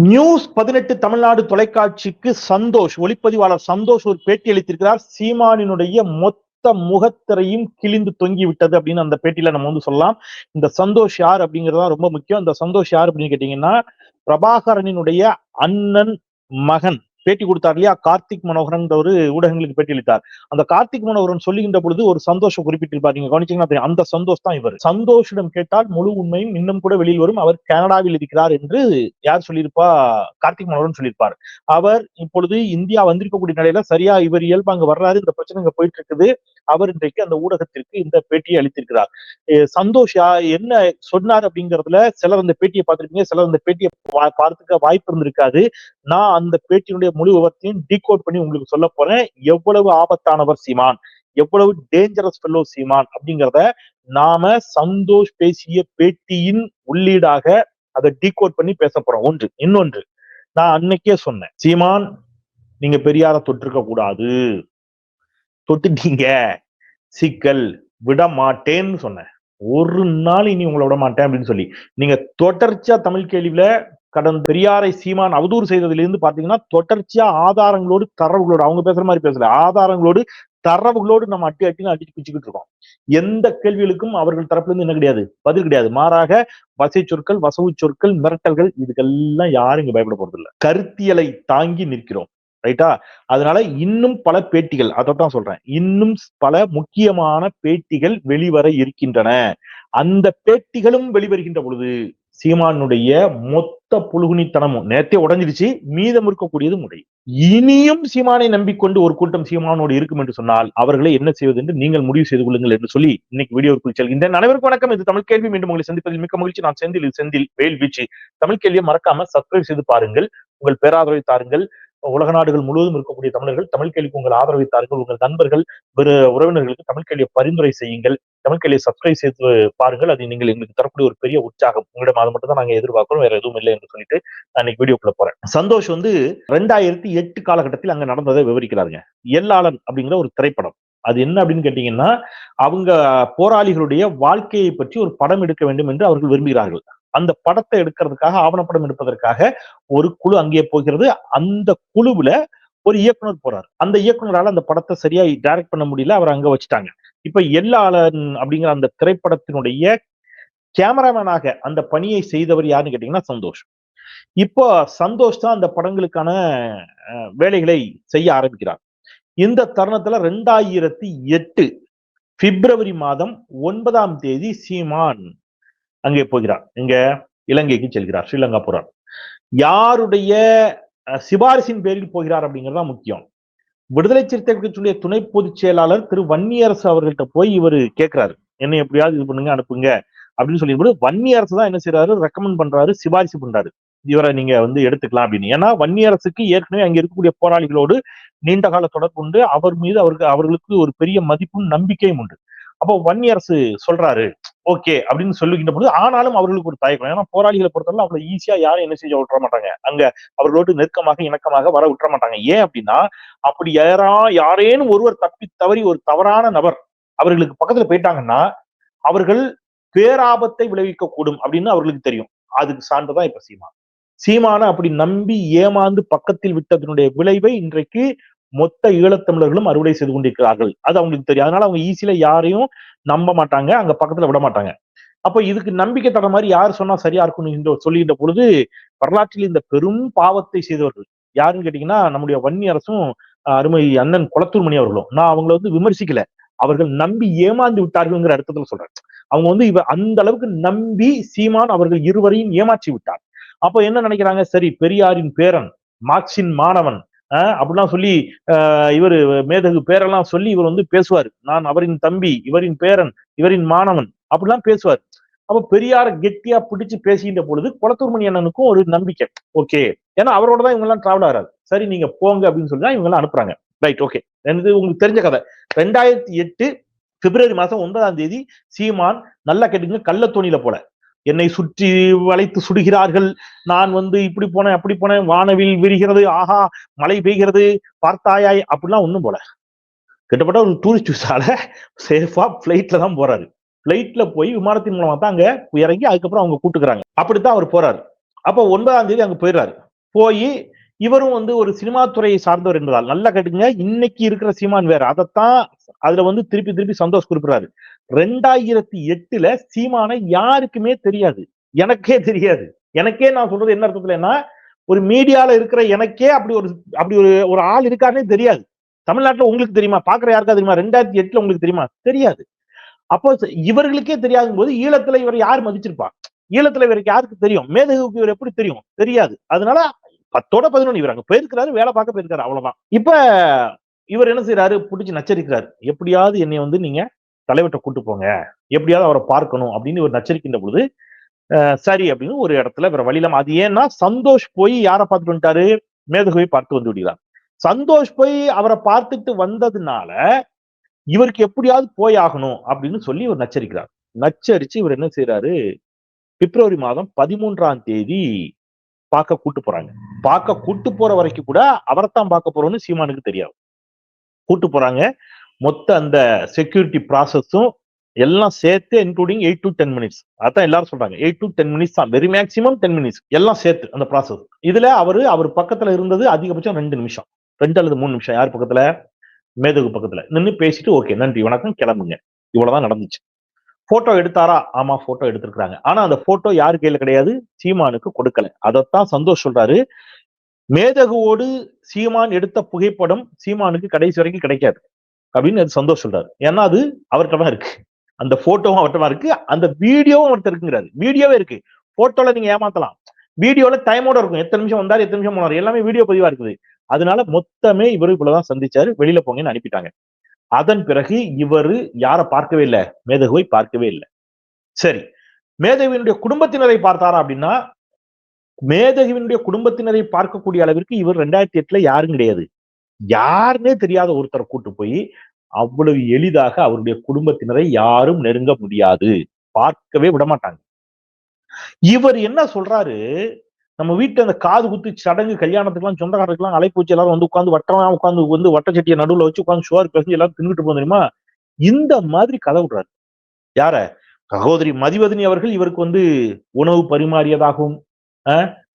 News பதினெட்டு தமிழ்நாடு தொலைக்காட்சிக்கு சந்தோஷ் ஒளிப்பதிவாளர் சந்தோஷ் ஒரு பேட்டி அளித்திருக்கிறார். சீமானினுடைய மொத்த முகத்திரையும் கிழிந்து தொங்கி விட்டது அப்படின்னு அந்த பேட்டியில நம்ம வந்து சொல்லலாம். இந்த சந்தோஷ் யார் அப்படிங்கறதுதான் ரொம்ப முக்கியம். இந்த சந்தோஷ் யார் அப்படின்னு கேட்டீங்கன்னா பிரபாகரனினுடைய அண்ணன் மகன். பேட்டி கொடுத்தார் இல்லையா? கார்த்திக் மனோகரன் ஒரு ஊடகங்களுக்கு பேட்டி அளித்தார். அந்த கார்த்திக் மனோகரன் சொல்லுகின்ற பொழுது ஒரு சந்தோஷம் குறிப்பிட்டிருப்பார் நீங்க கவனிச்சீங்கன்னா அந்த சந்தோஷ் தான் இவர். சந்தோஷிடம் கேட்டால் முழு உண்மையும் இன்னும் கூட வெளியில் வரும். அவர் கனடாவில் இருக்கிறார் என்று யார் சொல்லியிருப்பா? கார்த்திக் மனோகரன் சொல்லியிருப்பார். அவர் இப்பொழுது இந்தியா வந்திருக்கக்கூடிய நிலையில சரியா இவர் இயல்பு அங்க வர்றாரு இந்த பிரச்சனை இங்க போயிட்டு இருக்குது. அவர் இன்றைக்கு அந்த ஊடகத்திற்கு இந்த பேட்டியை அளித்திருக்கிறார். சந்தோஷ் யா- என்ன சொன்னார் அப்படிங்கறதுல சிலர் அந்த பேட்டியை பார்த்திருப்பீங்க. சிலர் அந்த பேட்டியை பார்த்துக்க வாய்ப்பு இருந்திருக்காது. நான் அந்த பேட்டியினுடைய முழு விவரத்தையும் டீகோட் பண்ணி உங்களுக்கு சொல்ல போறேன். எவ்வளவு ஆபத்தானவர் சீமான்? எவ்வளவு டேஞ்சரஸ் ஃபெல்லோ சீமான்? அப்படிங்கிறத நாம சந்தோஷ் பேசிய பேட்டியின் உள்ளீடாக அதை டீகோட் பண்ணி பேச போறோம். ஒன்று. இன்னொன்று. நான் அன்னைக்கே சொன்னேன். சீமான் நீங்க பெரியார தொட்டிருக்க கூடாது. தொட்டுட்டீங்க. சிக்கல் விட மாட்டேன்னு சொன்னேன். ஒரு நாள் இனி உங்களை விட மாட்டேன் அப்படின்னு சொல்லி. நீங்க தொடர்ச்சியா தமிழ் கேள்வியில கடந்த பெரியாரை சீமான் அவதூறு செய்ததிலிருந்து பாத்தீங்கன்னா தொடர்ச்சியா ஆதாரங்களோடு தரவுகளோடு அவங்க பேசுற மாதிரி பேசல ஆதாரங்களோடு தரவுகளோடு நம்ம அட்டி அட்டின்னு அடிச்சு பிச்சுக்கிட்டு இருக்கோம். எந்த கேள்விகளுக்கும் அவர்கள் தரப்புல இருந்து என்ன கிடையாது? பதில் கிடையாது. மாறாக வசை சொற்கள் வசவு சொற்கள் மிரட்டல்கள் இதுக்கெல்லாம் யாரும் இங்க பயப்பட போறது கருத்தியலை தாங்கி நிற்கிறோம். ரைட்டா? அதனால இன்னும் பல பேட்டிகள் அதைத்தான் சொல்றேன். இன்னும் பல முக்கியமான பேட்டிகள் வெளிவர இருக்கின்றன. அந்த பேட்டிகளும் வெளிவருகின்ற பொழுது சீமானுடைய மொத்த புழுகுனித்தனமும் நேத்தே உடஞ்சிருச்சு மீதம் இருக்கக்கூடியது முறை இனியும் சீமானை நம்பிக்கொண்டு ஒரு கூட்டம் சீமானோடு இருக்கும் என்று சொன்னால் அவர்களை என்ன செய்வது என்று நீங்கள் முடிவு செய்து கொள்ளுங்கள் என்று சொல்லி இன்னைக்கு வீடியோக்குள் இந்த அனைவருக்கும் வணக்கம். இது தமிழ் கேள்வி. மீண்டும் உங்களை சந்திப்பதில் மிக்க மகிழ்ச்சி. நான் செந்தில் செந்தில் வேல் வீச்சு தமிழ் கேள்வியை மறக்காம சப்ஸ்கிரைப் செய்து பாருங்கள். உங்கள் பேராதரவை தாருங்கள். உலக நாடுகள் முழுவதும் இருக்கக்கூடிய தமிழர்கள் தமிழ் கேள்விக்கு உங்கள் ஆதரவித்தார்கள் உங்கள் நண்பர்கள் பிற உறவினர்களுக்கு தமிழ் கேள்வியை பரிந்துரை செய்யுங்கள். தமிழ் கேள்வியை சப்ஸ்கிரைப் செய்து பாருங்கள். அது நீங்கள் எங்களுக்கு தரக்கூடிய ஒரு பெரிய உற்சாகம். உங்களிடம் அது மட்டும் தான் நாங்கள் எதிர்பார்க்கிறோம். வேற எதுவும் இல்லை என்று சொல்லிட்டு நான் இன்னைக்கு வீடியோக்குள்ள போறேன். சந்தோஷ் வந்து ரெண்டாயிரத்தி எட்டு காலகட்டத்தில் அங்க நடந்ததை விவரிக்கிறாருங்க. எல்லாளன் அப்படிங்கிற ஒரு திரைப்படம். அது என்ன அப்படின்னு கேட்டீங்கன்னா அவங்க போராளிகளுடைய வாழ்க்கையை பற்றி ஒரு படம் எடுக்க வேண்டும் என்று அவர்கள் விரும்புகிறார்கள். அந்த படத்தை எடுக்கிறதுக்காக ஆவணப்படம் எடுப்பதற்காக ஒரு குழு அங்கே போகிறது. அந்த குழுவுல ஒரு இயக்குனர் போறாரு. அந்த இயக்குனரால அந்த படத்தை சரியா டைரக்ட் பண்ண முடியல. அவர் அங்க வச்சுட்டாங்க. இப்ப எல்லாளன் அப்படிங்கிற அந்த திரைப்படத்தினுடைய கேமராமேனாக அந்த பணியை செய்தவர் யாருன்னு கேட்டீங்கன்னா சந்தோஷ். இப்போ சந்தோஷ் தான் அந்த படங்களுக்கான வேலைகளை செய்ய ஆரம்பிக்கிறார். இந்த தருணத்துல ரெண்டாயிரத்தி எட்டு பிப்ரவரி மாதம் ஒன்பதாம் தேதி சீமான் அங்கே போகிறார் இங்க இலங்கைக்கு செல்கிறார் ஸ்ரீலங்கா போறார் யாருடைய சிபாரிசின் பேரில் போகிறார் அப்படிங்கிறது தான் முக்கியம். விடுதலை சிறுத்தை கட்சியுடைய துணை பொதுச் செயலாளர் திரு வன்னியரசு அவர்கள்ட்ட போய் இவர் கேட்கிறாரு என்ன எப்படியாவது இது பண்ணுங்க அனுப்புங்க அப்படின்னு சொல்லிட்டு வன்னியரசு தான் என்ன செய்யறாரு ரெக்கமெண்ட் பண்றாரு சிபாரிசு பண்றாரு. இவரை நீங்க வந்து எடுத்துக்கலாம் அப்படின்னு. ஏன்னா வன்னியரசுக்கு ஏற்கனவே அங்க இருக்கக்கூடிய போராளிகளோடு நீண்ட கால தொடர்பு உண்டு. அவர் மீது அவருக்கு அவர்களுக்கு ஒரு பெரிய மதிப்பும் நம்பிக்கையும் உண்டு. அப்போ வன்னியரசு சொல்றாரு ஓகே அப்படின்னு சொல்லுகின்ற பொழுது ஆனாலும் அவர்களுக்கு ஒரு தயக்கம். ஏன்னா போராளிகளை பொறுத்தவரை அவ்வளவு ஈஸியா யாரும் என்ன செஞ்சு விட்டுற மாட்டாங்க. அங்க அவர்களோடு நெருக்கமாக இணக்கமாக வர விட்டுற மாட்டாங்க. ஏன் அப்படின்னா அப்படி யாரா யாரேனும் ஒருவர் தப்பி தவறி ஒரு தவறான நபர் அவர்களுக்கு பக்கத்துல போயிட்டாங்கன்னா அவர்கள் பேராபத்தை விளைவிக்க கூடும் அப்படின்னு அவர்களுக்கு தெரியும். அதுக்கு சான்றுதான் இப்ப சீமான். சீமான அப்படி நம்பி ஏமாந்து பக்கத்தில் விட்டதனுடைய விளைவை இன்றைக்கு மொத்த ஈழத்தமிழர்களும் அறுவடை செய்து கொண்டிருக்கிறார்கள். அது அவங்களுக்கு தெரியும். அதனால அவங்க ஈஸியில யாரையும் நம்ப மாட்டாங்க. அங்க பக்கத்துல விட மாட்டாங்க. அப்ப இதுக்கு நம்பிக்கை தர மாதிரி யார் சொன்னா சரியா இருக்கும்னு சொல்லுகின்ற பொழுது வரலாற்றில் இந்த பெரும் பாவத்தை செய்தவர்கள். யாருன்னு கேட்டீங்கன்னா நம்முடைய வன்னி அரசும் அருமை அண்ணன் குளத்தூர் மணி அவர்களும். நான் அவங்கள வந்து விமர்சிக்கல. அவர்கள் நம்பி ஏமாந்து விட்டார்கள்ங்கிற அர்த்தத்துல சொல்றேன். அவங்க வந்து இவ அந்த அளவுக்கு நம்பி சீமான் அவர்கள் இருவரையும் ஏமாற்றி விட்டார். அப்ப என்ன நினைக்கிறாங்க? சரி பெரியாரின் பேரன் மார்க்சின் மாணவன் அப்படிலாம் சொல்லி இவர் மேதகு பேரெல்லாம் சொல்லி இவர் வந்து பேசுவார். நான் அவரின் தம்பி இவரின் பேரன் இவரின் மாணவன் அப்படிலாம் பேசுவார். அப்ப பெரியார கெட்டியா பிடிச்சு பேசுகின்ற பொழுது குளத்தூர் மணி அண்ணனுக்கும் ஒரு நம்பிக்கை. ஓகே. ஏன்னா அவரோட தான் இவங்க எல்லாம் டிராவல் ஆகிறாரு சரி நீங்க போங்க அப்படின்னு சொல்லி தான் இவங்க எல்லாம் அனுப்புறாங்க ரைட் ஓகே எனக்கு உங்களுக்கு தெரிஞ்ச கதை. ரெண்டாயிரத்தி எட்டு பிப்ரவரி மாசம் ஒன்பதாம் தேதி சீமான் நல்லா கேட்டுங்க கள்ளத்தோணியில போல. என்னை சுற்றி வளைத்து சுடுகிறார்கள். நான் வந்து இப்படி போனேன் அப்படி போனேன். வானவில் விரிகிறது. ஆஹா மழை பெய்கிறது. பார்த்தாயாய் அப்படிலாம் ஒண்ணும் போல. கிட்டத்தட்ட ஒரு டூரிஸ்ட் விசால சேஃபா பிளைட்ல தான் போறாரு. பிளைட்ல போய் விமானத்தின் மூலமா தான் அங்க இறங்கி அதுக்கப்புறம் அவங்க கூட்டுக்கிறாங்க. அப்படித்தான் அவர் போறாரு. அப்போ ஒன்பதாம் தேதி அங்க போயிடுறாரு. போய் இவரும் வந்து ஒரு சினிமா துறையை சார்ந்தவர் என்பதால் நல்லா கேட்டுங்க இன்னைக்கு இருக்கிற சீமான் வேற. அதைத்தான் அதுல வந்து திருப்பி திருப்பி சந்தோஷ் குறிப்பிடுறாரு. ரெண்டாயிரத்தி எட்டுல சீமானை யாருக்குமே தெரியாது. எனக்கே தெரியாது. எனக்கே நான் சொல்றது என்ன அர்த்தத்துலன்னா ஒரு மீடியால இருக்கிற எனக்கே அப்படி ஒரு அப்படி ஒரு ஒரு ஆள் இருக்காருன்னே தெரியாது. தமிழ்நாட்டுல உங்களுக்கு தெரியுமா? பாக்குற யாருக்கா தெரியுமா? ரெண்டாயிரத்தி எட்டுல உங்களுக்கு தெரியுமா? தெரியாது. அப்போ இவர்களுக்கே தெரியாதும் போது ஈழத்துல இவர் யார் மதிச்சிருப்பா? ஈழத்துல இவருக்கு யாருக்கு தெரியும்? மேதகுக்கு இவர் எப்படி தெரியும்? தெரியாது. அதனால பத்தோட பதினொன்று இவர் அங்க போயிருக்கிறாரு வேலை பார்க்க போயிருக்காரு அவ்வளவுதான். இப்ப இவர் என்ன செய்யறாரு பிடிச்சி நச்சரிக்கிறாரு. எப்படியாவது என்னை வந்து நீங்க தலைவர்கிட்ட கூட்டு போங்க. எப்படியாவது அவரை பார்க்கணும் அப்படின்னு இவர் நச்சரிக்கின்ற பொழுது அஹ், சரி அப்படின்னு ஒரு இடத்துல வேற வழியில அது ஏன்னா சந்தோஷ் போய் யாரை பார்த்துட்டு வந்துட்டாரு? மேதகுவை பார்த்து வந்து விடுகிறார். சந்தோஷ் போய் அவரை பார்த்துட்டு வந்ததுனால இவருக்கு எப்படியாவது போய் ஆகணும் அப்படின்னு சொல்லி இவர் நச்சரிக்கிறார். நச்சரிச்சு இவர் என்ன செய்யறாரு பிப்ரவரி மாதம் பதிமூன்றாம் தேதி பார்க்க கூட்டு போறாங்க. பார்க்க கூட்டு போற வரைக்கும் கூட அவரைத்தான் பார்க்க போறோம்னு சீமானுக்கு தெரியாது. கூட்டு போறாங்க. மொத்த அந்த செக்யூரிட்டி ப்ராசஸும் எல்லாம் சேர்த்து including eight to ten minutes அதான் எல்லாரும் சொல்றாங்க. எயிட் டு டென் மினிட்ஸ் தான். வெரி மேக்ஸிமம் டென் மினிட்ஸ் எல்லாம் சேர்த்து அந்த ப்ராசஸ் இதுல அவரு அவர் பக்கத்துல இருந்தது அதிகபட்சம் ரெண்டு நிமிஷம். ரெண்டு அல்லது மூணு நிமிஷம். யார் பக்கத்துல? மேதகு பக்கத்துல. நின்னு பேசிட்டு ஓகே நன்றி வணக்கம் கிளம்புங்க. இவ்வளவுதான் நடந்துச்சு. போட்டோ எடுத்தாரா? ஆமா போட்டோ எடுத்திருக்கிறாங்க. ஆனா அந்த போட்டோ யாரு கையில கிடையாது? சீமானுக்கு கொடுக்கல. அதைத்தான் சந்தோஷ் சொல்றாரு. மேதகுவோடு சீமான் எடுத்த புகைப்படம் சீமானுக்கு கடைசி வரைக்கும் கிடைக்காது. அப்படின்னு அது சந்தோஷ் சொல்றாரு. ஏன்னா அது அவர்கிட்ட தான் இருக்கு. அந்த போட்டோவும் அவர்கிட்ட தான் இருக்கு. அந்த வீடியோவும் அவர்கிட்ட இருக்குங்கிறாரு. வீடியோவே இருக்கு. போட்டோல நீங்க ஏமாத்தலாம். வீடியோல டைமோட இருக்கும். எத்தனை நிமிஷம் வந்தாரு எத்தனை நிமிஷம் போனாரு எல்லாமே வீடியோ பதிவா இருக்குது. அதனால மொத்தமே இவரு இவ்வளவுதான் சந்திச்சாரு. வெளியில போங்கன்னு அனுப்பிட்டாங்க. அதன் பிறகு இவரு யாரை பார்க்கவே இல்லை? மேதகுவை பார்க்கவே இல்லை. சரி. மேதகுவினுடைய குடும்பத்தினரை பார்த்தாரா அப்படின்னா மேதகுவினுடைய குடும்பத்தினரை பார்க்கக்கூடிய அளவிற்கு இவர் ரெண்டாயிரத்தி எட்டுல யாரும் கிடையாது. யாருன்னே தெரியாத ஒருத்தரை கூட்டு போய் அவ்வளவு எளிதாக அவருடைய குடும்பத்தினரை யாரும் நெருங்க முடியாது. பார்க்கவே விட மாட்டாங்க. இவர் என்ன சொல்றாரு? நம்ம வீட்டுல அந்த காது குத்து சடங்கு கல்யாணத்துக்குலாம் சொந்தக்காரருக்குலாம் அலைப்பூச்சி எல்லாரும் வந்து உட்காந்து வட்டமா உட்காந்து வந்து வட்டச்சட்டியை நடுவுல வச்சு உட்காந்து சோறு பேசி எல்லாரும் தின்னுட்டு போக தெரியுமா? இந்த மாதிரி கதை விடுறாரு. யார? சகோதரி மதிவதனி அவர்கள் இவருக்கு வந்து உணவு பரிமாறியதாகவும்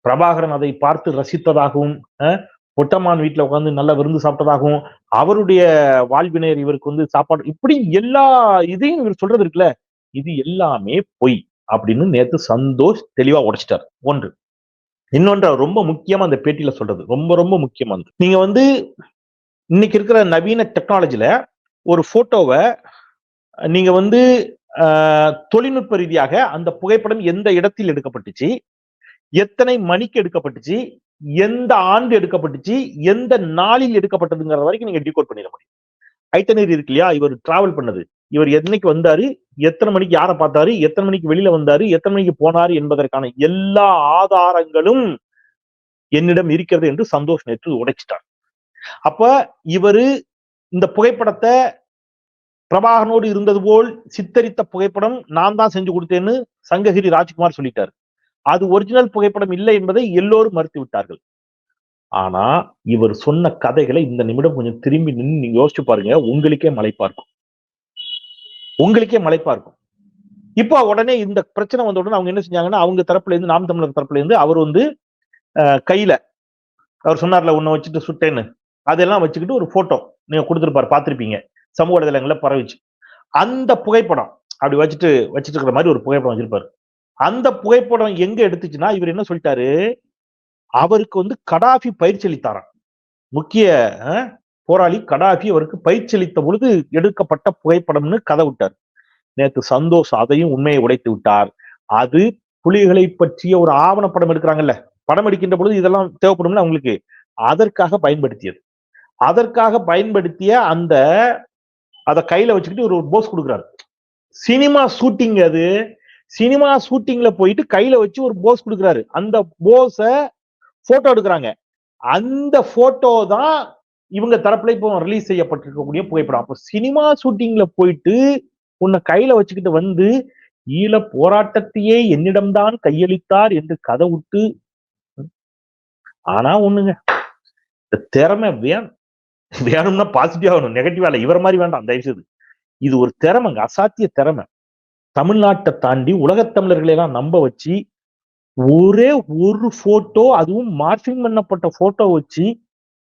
பிரபாகரன் அதை பார்த்து ரசித்ததாகவும் பொட்டமான் வீட்டில் உட்காந்து நல்லா விருந்து சாப்பிட்டதாகவும் அவருடைய வாழ்வினர் இவருக்கு வந்து சாப்பாடு இப்படி எல்லா இதையும் இவர் சொல்றது இருக்குல்ல இது எல்லாமே பொய் அப்படின்னு நேத்து சந்தோஷ் தெளிவா உடைச்சிட்டார். ஒன்று. இன்னொன்று ரொம்ப முக்கியமா அந்த பேட்டியில சொல்றது ரொம்ப ரொம்ப முக்கியமானது நீங்க வந்து இன்னைக்கு இருக்கிற நவீன டெக்னாலஜியில ஒரு போட்டோவை நீங்க வந்து ஆஹ், தொழில்நுட்ப ரீதியாக அந்த புகைப்படம் எந்த இடத்தில் எடுக்கப்பட்டுச்சு எத்தனை மணிக்கு எடுக்கப்பட்டுச்சு? எந்த ஆண்டு எடுக்கப்பட்டுச்சு? எந்த நாளில் எடுக்கப்பட்டதுங்கிற வரைக்கும் நீங்க டிகோட் பண்ணிட முடியும். ஐட்டனரி இருக்கு இல்லையா? இவர் டிராவல் பண்ணது. இவர் என்னைக்கு வந்தாரு? எத்தனை மணிக்கு யாரை பார்த்தாரு? எத்தனை மணிக்கு வெளியில வந்தாரு? எத்தனை மணிக்கு போனாரு என்பதற்கான எல்லா ஆதாரங்களும் என்னிடம் இருக்கிறது என்று சந்தோஷ் நேற்று உடைச்சிட்டார். அப்ப இவரு இந்த புகைப்படத்தை பிரபாகனோடு இருந்தது போல் சித்தரித்த புகைப்படம் நான் தான் செஞ்சு கொடுத்தேன்னு சங்ககிரி ராஜ்குமார் சொல்லிட்டாரு. அது ஒரிஜினல் புகைப்படம் இல்லை என்பதை எல்லோரும் மறுத்து விட்டார்கள் ஆனா இவர் சொன்ன கதைகளை இந்த நிமிடம் கொஞ்சம் திரும்பி நின்று நீங்க யோசிச்சு பாருங்க உங்களுக்கே மலைப்பா இருக்கும் உங்களுக்கே மலைப்பா இருக்கும் இப்போ உடனே இந்த பிரச்சனை வந்த உடனே அவங்க என்ன செஞ்சாங்கன்னா அவங்க தரப்புல இருந்து நாம் தமிழர் தரப்புல இருந்து அவர் வந்து கையில அவர் சொன்னார்ல உன்னை வச்சுட்டு சுட்டேன்னு. அதெல்லாம் வச்சுக்கிட்டு ஒரு போட்டோ நீங்க கொடுத்துருப்பாரு பார்த்துருப்பீங்க. சமூக வலைதளங்களை பரவிச்சு. அந்த புகைப்படம் அப்படி வச்சுட்டு வச்சுட்டு இருக்கிற மாதிரி ஒரு புகைப்படம் வச்சிருப்பாரு. அந்த புகைப்படம் எங்க எடுத்துச்சுன்னா இவர் என்ன சொல்லிட்டாரு? அவருக்கு வந்து கடாஃபி பயிற்சி அளித்தாராம் முக்கிய போராளி கடாஃபி அவருக்கு பயிற்சி அளித்த பொழுது எடுக்கப்பட்ட புகைப்படம்னு கதை விட்டார். நேத்து சந்தோஷ் அதையும் உண்மையை உடைத்து விட்டார். அது புலிகளை பற்றிய ஒரு ஆவணப்படம் எடுக்கிறாங்கல்ல படம் எடுக்கின்ற பொழுது இதெல்லாம் தேவைப்படும்ல அவங்களுக்கு. அதற்காக பயன்படுத்தியது. அதற்காக பயன்படுத்திய அந்த அதை கையில வச்சுக்கிட்டு ஒரு போஸ் கொடுக்குறாரு. சினிமா ஷூட்டிங் அது. சினிமா ஷூட்டிங்ல போயிட்டு கையில வச்சு ஒரு போஸ் கொடுக்குறாரு. அந்த போஸ போட்டோ எடுக்கிறாங்க. அந்த போட்டோ தான் இவங்க தரப்புல இப்போ ரிலீஸ் செய்யப்பட்டிருக்கக்கூடிய புகைப்படம். அப்போ சினிமா ஷூட்டிங்ல போயிட்டு உன்னை கையில வச்சுக்கிட்டு வந்து ஈழ போராட்டத்தையே என்னிடம்தான் கையளித்தார் என்று கதை விட்டு ஆனா ஒண்ணுங்க. இந்த திறமை வேணும் வேணும்னா பாசிட்டிவா வேணும் நெகட்டிவா இல்ல. இவர மாதிரி வேண்டாம். தயவு செய்து இது ஒரு திறமைங்க. அசாத்திய திறமை. தமிழ்நாட்டை தாண்டி உலகத் தமிழர்களையெல்லாம் நம்ப வச்சு ஒரே ஒரு போட்டோ அதுவும் மார்பிங் பண்ணப்பட்ட போட்டோ வச்சு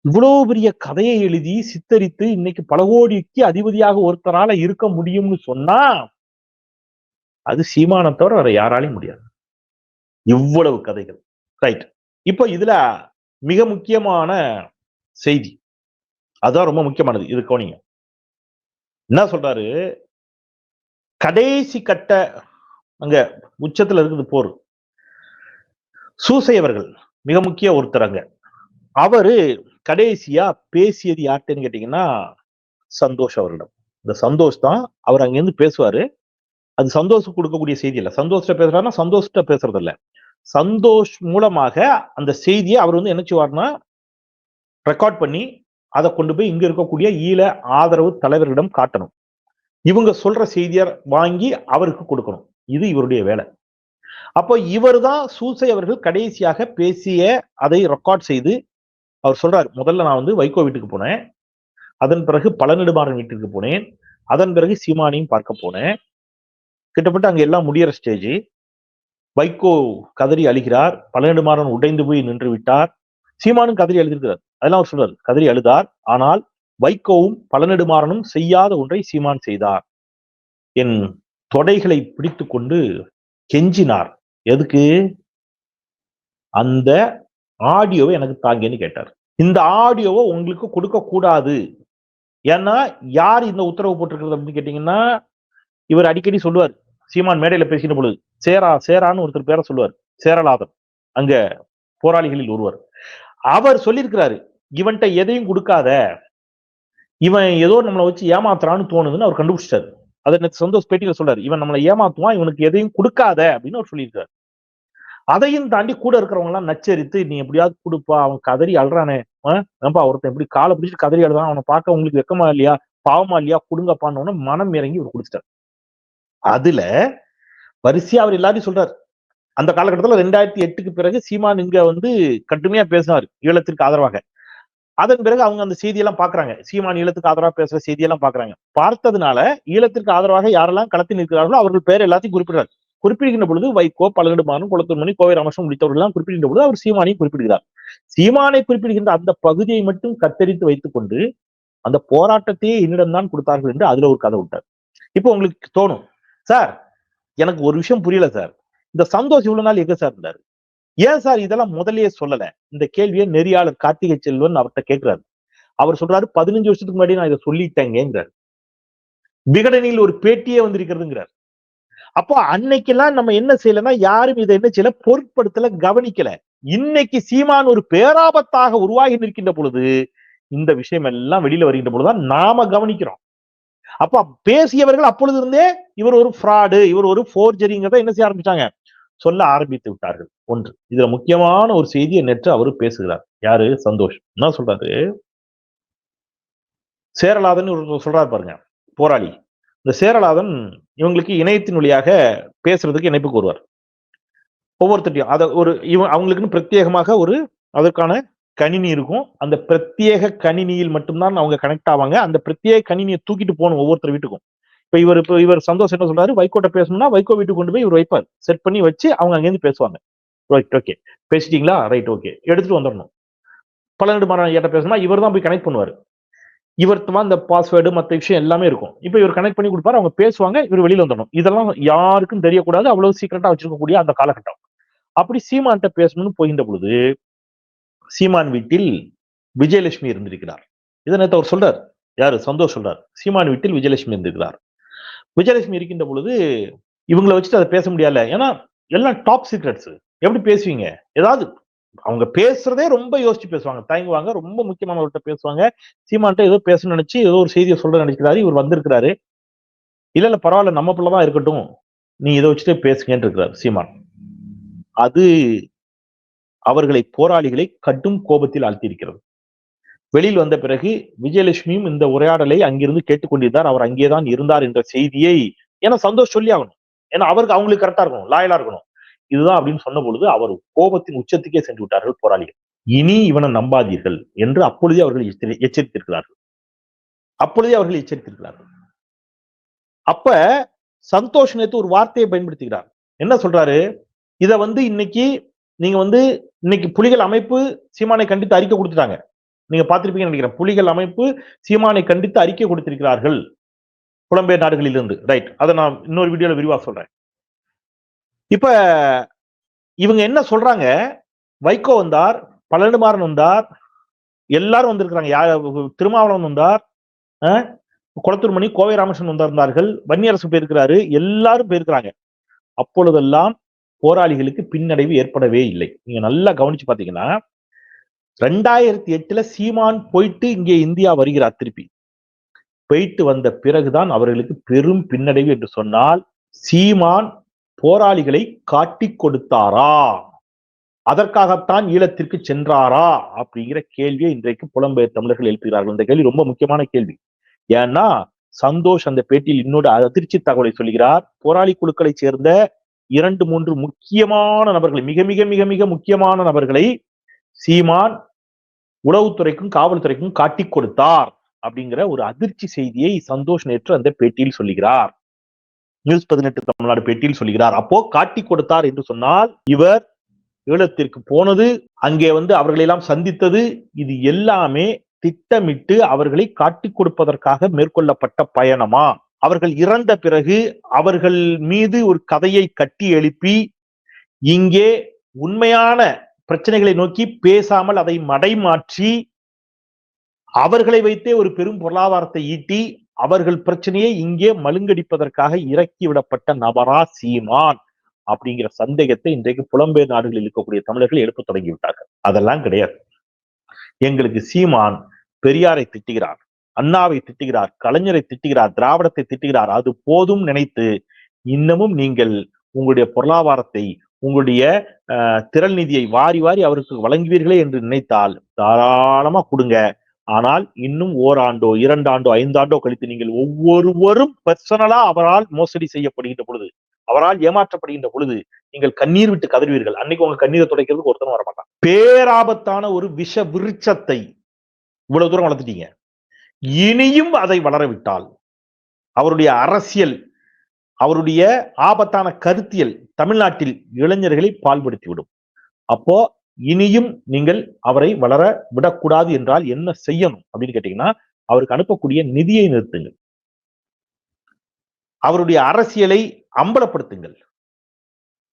இவ்வளவு பெரிய கதையை எழுதி சித்தரித்து இன்னைக்கு பல கோடிக்கு அதிபதியாக ஒருத்தரால இருக்க முடியும்னு சொன்னா அது சீமானத்தோட வேற யாராலையும் முடியாது. இவ்வளவு கதைகள். ரைட் இப்போ இதுல மிக முக்கியமான செய்தி. அதான் ரொம்ப முக்கியமானது. இது கவனிங்க. என்ன சொல்றாரு? கடைசி கட்ட அங்க உச்சத்துல இருக்குது போர். சூசையவர்கள் மிக முக்கிய ஒருத்தர் அங்க. அவரு கடைசியா பேசியது யார்கிட்டன்னு கேட்டீங்கன்னா சந்தோஷ் அவர்களிடம். இந்த சந்தோஷ் தான் அவர் அங்கேருந்து பேசுவாரு. அது சந்தோஷம் கொடுக்கக்கூடிய செய்தி இல்லை. சந்தோஷ்ட பேசுறாருன்னா சந்தோஷ்ட பேசுறது இல்லை சந்தோஷ் மூலமாக அந்த செய்தியை அவர் வந்து என்ன செய்வார்னா ரெக்கார்ட் பண்ணி அதை கொண்டு போய் இங்க இருக்கக்கூடிய ஈழ ஆதரவு தலைவர்களிடம் காட்டணும். இவங்க சொல்ற செய்தியை வாங்கி அவருக்கு கொடுக்கணும். இது இவருடைய வேலை. அப்போ இவர் தான் சூசை அவர்கள் கடைசியாக பேசிய அதை ரெக்கார்ட் செய்து அவர் சொல்றாரு முதல்ல நான் வந்து வைகோ வீட்டுக்கு போனேன். அதன் பிறகு பழநெடுமாறன் வீட்டுக்கு போனேன். அதன் பிறகு சீமானையும் பார்க்க போனேன். கிட்டத்தட்ட அங்க எல்லாம் முடியற ஸ்டேஜ் வைகோ கதறி அழுகிறார். பழநெடுமாறன் உடைந்து போய் நின்று விட்டார். சீமானும் கதறி அழுதிருக்கிறார். அதெல்லாம் அவர் சொல்றாரு. கதறி அழுதார். ஆனால் வைகோவும் பழநெடுமாறனும் செய்யாத ஒன்றை சீமான் செய்தார். என் தொடைகளை பிடித்து கொண்டு கெஞ்சினார். எதுக்கு? அந்த ஆடியோவை எனக்கு தாங்கன்னு கேட்டார். இந்த ஆடியோவை உங்களுக்கு கொடுக்க கூடாது ஏன்னா யார் இந்த உத்தரவு போட்டிருக்கிறது அப்படின்னு கேட்டீங்கன்னா இவர் அடிக்கடி சொல்லுவார். சீமான் மேடையில பேசின பொழுது சேரா சேரான்னு ஒருத்தர் பேரை சொல்லுவார். சேரலாதன். அங்க போராளிகளில் ஒருவர். அவர் சொல்லியிருக்கிறாரு இவன்கிட்ட எதையும் கொடுக்காத. இவன் ஏதோ நம்மளை வச்சு ஏமாத்துறான்னு தோணுதுன்னு அவர் கண்டுபிடிச்சிட்டாரு. அதை எனக்கு சந்தோஷ் பேட்டியில சொல்றாரு இவன் நம்மளை ஏமாத்துவான் இவனுக்கு எதையும் கொடுக்காத அப்படின்னு அவர் சொல்லியிருக்காரு. அதையும் தாண்டி கூட இருக்கிறவங்க எல்லாம் நச்சரித்து நீ எப்படியாவது கொடுப்பா அவன் கதறி அழுறானே. ஏன்பா ஒருத்தன் எப்படி காலை பிடிச்சிட்டு கதறி அழுதான்? அவனை பார்க்க உங்களுக்கு வெக்கமா இல்லையா? பாவமா இல்லையா? கொடுங்கப்பான்னு மனம் இறங்கி இவர் கொடுத்துட்டார் அதுல வரிசையா அவர் எல்லாரையும் சொல்றாரு. அந்த காலகட்டத்துல ரெண்டாயிரத்தி எட்டுக்கு பிறகு சீமான் இங்க வந்து கடுமையா பேசினார். ஈழத்திற்கு ஆதரவாக. அதன் பிறகு அவங்க அந்த செய்தியெல்லாம் பாக்குறாங்க சீமான் ஈழத்துக்கு ஆதரவா பேசுற செய்தியெல்லாம் பாக்குறாங்க பார்த்ததுனால ஈழத்திற்கு ஆதரவாக யாரெல்லாம் களத்தில் நிற்கிறார்களோ அவர்கள் பேர் எல்லாத்தையும் குறிப்பிடுறார். குறிப்பிடுகின்ற பொழுது வைகோ பழனிடுமாறும் குளத்தூர்மணி கோவை ராமகிருஷ்ணன் உள்ளிட்டவர்கள்லாம் குறிப்பிடுகின்ற பொழுது அவர் சீமானையும் குறிப்பிடுகிறார். சீமானை குறிப்பிடுகின்ற அந்த பகுதியை மட்டும் கத்தரித்து வைத்துக் கொண்டு அந்த போராட்டத்தையே என்னிடம் தான் கொடுத்தார்கள் என்று அதுல ஒரு கதை விட்டார் இப்போ உங்களுக்கு தோணும் சார் எனக்கு ஒரு விஷயம் புரியல சார். இந்த சந்தோஷ் இவ்வளவு நாள் எங்க சார் இருந்தாரு? ஏன் சார் இதெல்லாம் முதல்லயே சொல்லல? இந்த கேள்வியை நெறியாளர் கார்த்திகை செல்வன் அவர்கிட்ட கேட்கிறாரு. அவர் சொல்றாரு பதினஞ்சு வருஷத்துக்கு முன்னாடி நான் இதை சொல்லிட்டேங்கிறார் விகடனில் ஒரு பேட்டியே வந்திருக்கிறதுங்கிறார். அப்போ அன்னைக்கெல்லாம் நம்ம என்ன செய்யலன்னா யாரும் இதை என்ன செய்யல பொருட்படுத்தல கவனிக்கல. இன்னைக்கு சீமான் ஒரு பேராபத்தாக உருவாகி நிற்கின்ற பொழுது இந்த விஷயம் எல்லாம் வெளியில வருகின்ற பொழுதுதான் நாம கவனிக்கிறோம். அப்ப பேசியவர்கள் அப்பொழுது இருந்தே இவர் ஒரு ஃப்ராடு இவர் ஒரு ஃபோர்ஜரிங்கிறத என்ன செய்ய ஆரம்பிச்சாங்க? சொல்ல ஆரம்பித்து விட்டார்கள். ஒன்று. இதுல முக்கியமான ஒரு செய்தியை நேற்று அவர் பேசுகிறார். யாரு? சந்தோஷ். என்ன சொல்றாரு? சேரலாதன் ஒரு சொல்றாரு பாருங்க. போராளி. இந்த சேரலாதன் இவங்களுக்கு இணையத்தின் வழியாக பேசுறதுக்கு இணைப்பு கூறுவார் ஒவ்வொருத்தட்டையும் அதை ஒரு இவன் அவங்களுக்குன்னு பிரத்யேகமாக ஒரு அதற்கான கணினி இருக்கும். அந்த பிரத்யேக கணினியில் மட்டும்தான் அவங்க கனெக்ட் ஆவாங்க. அந்த பிரத்யேக கணினியை தூக்கிட்டு போகணும் ஒவ்வொருத்தர் வீட்டுக்கும். இப்ப இவர் இப்ப இவர் சந்தோஷம் என்ன சொல்றாரு? வைகோட்ட பேசணும்னா வைகோ வீட்டுக்கு கொண்டு போய் இவர் வைப்பார். செட் பண்ணி வச்சு அவங்க அங்கேருந்து பேசுவாங்க. ரைட் ஓகே பேசிட்டீங்களா? ரைட் ஓகே எடுத்துட்டு வந்துடணும். பன்னெண்டு மரம் ஏட்ட பேசணும்னா இவர் தான் போய் கனெக்ட் பண்ணுவார். இவர்த்தமா இந்த பாஸ்வேர்டு மற்ற விஷயம் எல்லாமே இருக்கும். இப்போ இவர் கனெக்ட் பண்ணி கொடுப்பாரு அவங்க பேசுவாங்க இவர் வெளியில வந்துடணும். இதெல்லாம் யாருக்கும் தெரியக்கூடாது. அவ்வளவு சீக்கிரட்டா வச்சிருக்கக்கூடிய அந்த காலகட்டம். அப்படி சீமான்கிட்ட பேசணும்னு போகின்ற பொழுது சீமான் வீட்டில் விஜயலட்சுமி இருந்திருக்கிறார். இதை நேற்று அவர் சொல்றார். யாரு? சந்தோஷ் சொல்றார். சீமான் வீட்டில் விஜயலட்சுமி இருந்திருக்கிறார். விஜயலட்சுமி இருக்கின்ற பொழுது இவங்களை வச்சுட்டு அதை பேச முடியல ஏன்னா எல்லாம் டாப் சீக்ரெட்ஸ் எப்படி பேசுவீங்க? ஏதாவது அவங்க பேசுறதே ரொம்ப யோசிச்சு பேசுவாங்க. தயங்குவாங்க ரொம்ப முக்கியமானவர்கிட்ட பேசுவாங்க. சீமான்ட்ட ஏதோ பேசணும்னு நினைச்சு ஏதோ ஒரு செய்தியை சொல்ற நினைக்கிறாரு. இவர் வந்திருக்கிறாரு. இல்ல இல்ல பரவாயில்ல நம்ம பிள்ளைதான் இருக்கட்டும். நீ இதை வச்சுட்டே பேசுங்கன்னு இருக்கிறார் சீமான். அது அவர்களை போராளிகளை கடும் கோபத்தில் ஆழ்த்தியிருக்கிறது வெளியில் வந்த பிறகு விஜயலட்சுமியும் இந்த உரையாடலை அங்கிருந்து கேட்டுக்கொண்டிருந்தார். அவர் அங்கேதான் இருந்தார் என்ற செய்தியை ஏன்னா சந்தோஷ் சொல்லி ஆகணும். ஏன்னா அவருக்கு அவங்களுக்கு கரெக்டா இருக்கணும் லாயலா இருக்கணும். இதுதான் அப்படின்னு சொன்ன பொழுது அவர் கோபத்தின் உச்சத்துக்கே சென்று விட்டார்கள் போராளிகள். இனி இவனை நம்பாதீர்கள் என்று அப்பொழுதே அவர்கள் எச்சரித்திருக்கிறார்கள். அப்பொழுதே அவர்கள் எச்சரித்திருக்கிறார்கள். அப்ப சந்தோஷ் நேத்து ஒரு வார்த்தையை பயன்படுத்துகிறார். என்ன சொல்றாரு? இதை வந்து இன்னைக்கு நீங்க வந்து இன்னைக்கு புலிகள் அமைப்பு சீமானை கண்டித்து அறிக்கை கொடுத்துட்டாங்க. நீங்க பார்த்திருப்பீங்கன்னு நினைக்கிறேன். புலிகள் அமைப்பு சீமானை கண்டித்து அறிக்கை கொடுத்திருக்கிறார்கள். புலம்பெயர் நாடுகளிலிருந்து. ரைட் அதை நான் இன்னொரு வீடியோல விரிவா சொல்றேன். இப்ப இவங்க என்ன சொல்றாங்க? வைகோ வந்தார் பழனிமாறன் வந்தார் எல்லாரும் வந்திருக்கிறாங்க. யார் திருமாவளவன் வந்தார் குளத்தூர் மணி கோவை ராமகிருஷ்ணன் வந்திருந்தார்கள். வன்னியரசு போயிருக்கிறாரு. எல்லாரும் போயிருக்கிறாங்க. அப்பொழுதெல்லாம் போராளிகளுக்கு பின்னடைவு ஏற்படவே இல்லை. நீங்க நல்லா கவனிச்சு பாத்தீங்கன்னா ரெண்டாயிரத்தி எட்டுல சீமான் போயிட்டு இங்கே இந்தியா வருகிறார் திருப்பி. போயிட்டு வந்த பிறகுதான் அவர்களுக்கு பெரும் பின்னடைவு என்று சொன்னால் சீமான் போராளிகளை காட்டிக் கொடுத்தாரா? அதற்காகத்தான் ஈழத்திற்கு சென்றாரா? அப்படிங்கிற கேள்வியை இன்றைக்கு புலம்பெயர் தமிழர்கள் எழுப்புகிறார்கள். இந்த கேள்வி ரொம்ப முக்கியமான கேள்வி. ஏன்னா சந்தோஷ் அந்த பேட்டியில் இன்னொரு அதிர்ச்சி தகவலை சொல்கிறார் போராளி குழுக்களை சேர்ந்த இரண்டு மூன்று முக்கியமான நபர்களை மிக மிக மிக மிக முக்கியமான நபர்களை சீமான் உளவுத்துறைக்கும் காவல்துறைக்கும் காட்டி கொடுத்தார் அப்படிங்கிற ஒரு அதிர்ச்சி செய்தியை சந்தோஷ் நேற்று அந்த பேட்டியில் சொல்லுகிறார். நியூஸ் பதினெட்டு தமிழ்நாடு பேட்டியில் சொல்லுகிறார். அப்போ காட்டிக் கொடுத்தார் என்று சொன்னால் இவர் ஈழத்திற்கு போனது அங்கே வந்து அவர்களெல்லாம் சந்தித்தது இது எல்லாமே திட்டமிட்டு அவர்களை காட்டிக் கொடுப்பதற்காக மேற்கொள்ளப்பட்ட பயணமா? அவர்கள் இறந்த பிறகு அவர்கள் மீது ஒரு கதையை கட்டி எழுப்பி இங்கே உண்மையான பிரச்சனைகளை நோக்கி பேசாமல் அதை மடைமாற்றி அவர்களை வைத்தே ஒரு பெரும் பொருளாதாரத்தை ஈட்டி அவர்கள் பிரச்சனையை இங்கே மழுங்கடிப்பதற்காக இறக்கி விடப்பட்ட நபரா சீமான் அப்படிங்கிற சந்தேகத்தை இன்றைக்கு புலம்பெயர் நாடுகளில் இருக்கக்கூடிய தமிழர்கள் எழுப்ப தொடங்கி விட்டார்கள் அதெல்லாம் கிடையாது. எங்களுக்கு சீமான் பெரியாரை திட்டுகிறார் அண்ணாவை திட்டுகிறார் கலைஞரை திட்டுகிறார் திராவிடத்தை திட்டுகிறார். அது போதும் நினைத்து இன்னமும் நீங்கள் உங்களுடைய பொருளாதாரத்தை உங்களுடைய அஹ், திரள் நிதியை வாரி வாரி அவருக்கு வழங்குவீர்களே என்று நினைத்தால் தாராளமா கொடுங்க. ஆனால் இன்னும் ஓராண்டோ இரண்டாண்டோ ஐந்தாண்டோ கழித்து நீங்கள் ஒவ்வொருவரும் பர்சனலா அவரால் மோசடி செய்யப்படுகின்ற பொழுது அவரால் ஏமாற்றப்படுகின்ற பொழுது நீங்கள் கண்ணீர் விட்டு கதறுவீர்கள். அன்னைக்கு உங்க கண்ணீரை துடைக்கிறதுக்கு ஒருத்தனும் வரமாட்டான். பேராபத்தான ஒரு விஷ விருட்சத்தை இவ்வளவு தூரம் வளர்த்துட்டீங்க. இனியும் அதை வளரவிட்டால் அவருடைய அரசியல் அவருடைய ஆபத்தான கருத்தியல் தமிழ்நாட்டில் இளைஞர்களை பால்படுத்திவிடும். அப்போ இனியும் நீங்கள் அவரை வளர விடக்கூடாது என்றால் என்ன செய்யணும் அப்படின்னு கேட்டீங்கன்னா அவருக்கு அனுப்பக்கூடிய நிதியை நிறுத்துங்கள். அவருடைய அரசியலை அம்பலப்படுத்துங்கள்.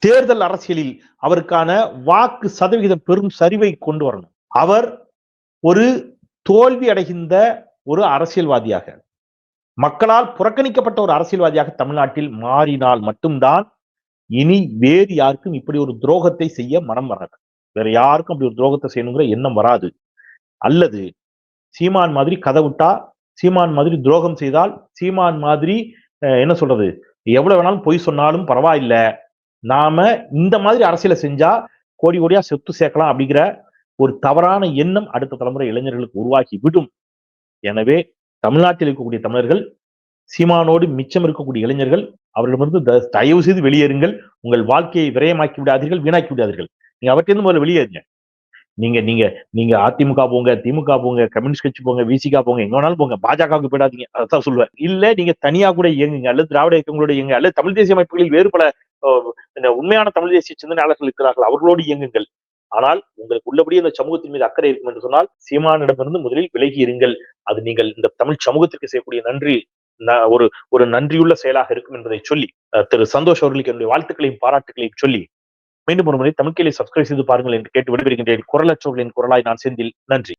தேர்தல் அரசியலில் அவருக்கான வாக்கு சதவிகிதம் பெரும் சரிவை கொண்டு வரணும். அவர் ஒரு தோல்வி அடைகின்ற ஒரு அரசியல்வாதியாக மக்களால் புறக்கணிக்கப்பட்ட ஒரு அரசியல்வாதியாக தமிழ்நாட்டில் மாறினால் மட்டும்தான் இனி வேறு யாருக்கும் இப்படி ஒரு துரோகத்தை செய்ய மனம் வராது. வேற யாருக்கும் அப்படி ஒரு துரோகத்தை செய்யணுங்கிற எண்ணம் வராது. அல்லது சீமான் மாதிரி கதை விட்டா சீமான் மாதிரி துரோகம் செய்தால் சீமான் மாதிரி என்ன சொல்றது? எவ்வளவு வேணாலும் பொய் சொன்னாலும் பரவாயில்லை. நாம இந்த மாதிரி அரசியலை செஞ்சா கோடி கோடியா சொத்து சேர்க்கலாம் அப்படிங்கிற ஒரு தவறான எண்ணம் அடுத்த தலைமுறை இளைஞர்களுக்கு உருவாக்கி விடும். எனவே தமிழ்நாட்டில் இருக்கக்கூடிய தமிழர்கள் சீமானோடு மிச்சம் இருக்கக்கூடிய இளைஞர்கள் அவர்களிடமிருந்து த- தயவு செய்து வெளியேறுங்கள். உங்கள் வாழ்க்கையை விரயமாக்கி விடாதீர்கள் வீணாக்கி விடாதீர்கள். நீங்க அவற்றிலிருந்து முதல்ல வெளியேறுங்க. நீங்க நீங்க நீங்க அதிமுக போங்க திமுக போங்க கம்யூனிஸ்ட் கட்சி போங்க விசிகா போங்க எங்க வேணாலும் போங்க. பாஜகவுக்கு போயிடாதீங்க. அதான் சொல்லுவேன். இல்ல நீங்க தனியா கூட இயங்குங்க. அல்லது திராவிட இயக்கங்களோட இயங்க அல்லது தமிழ் தேசிய அமைப்புகளில் வேறு பல அஹ், இந்த உண்மையான தமிழ் தேசிய சிந்தனையாளர்கள் இருக்கிறார்கள். அவர்களோடு இயங்குங்கள். ஆனால் உங்களுக்கு உள்ளபடியே அந்த சமூகத்தின் மீது அக்கறை இருக்கும் என்று சொன்னால் சீமானிடமிருந்து முதலில் விலகி இருங்கள். அது நீங்கள் இந்த தமிழ் சமூகத்திற்கு செய்யக்கூடிய நன்றி ஒரு ஒரு நன்றியுள்ள செயலாக இருக்கும் என்பதை சொல்லி திரு சந்தோஷ் அவர்களுக்கு என்னுடைய வாழ்த்துக்களையும் பாராட்டுகளையும் சொல்லி மீண்டும் ஒரு முறை தமிழ்களை சப்ஸ்கிரைப் செய்து பாருங்கள் என்று கேட்டு விடைபெறுகின்றேன். குரலச்சோர்களின் குரலாய் நான் செந்தில். நன்றி.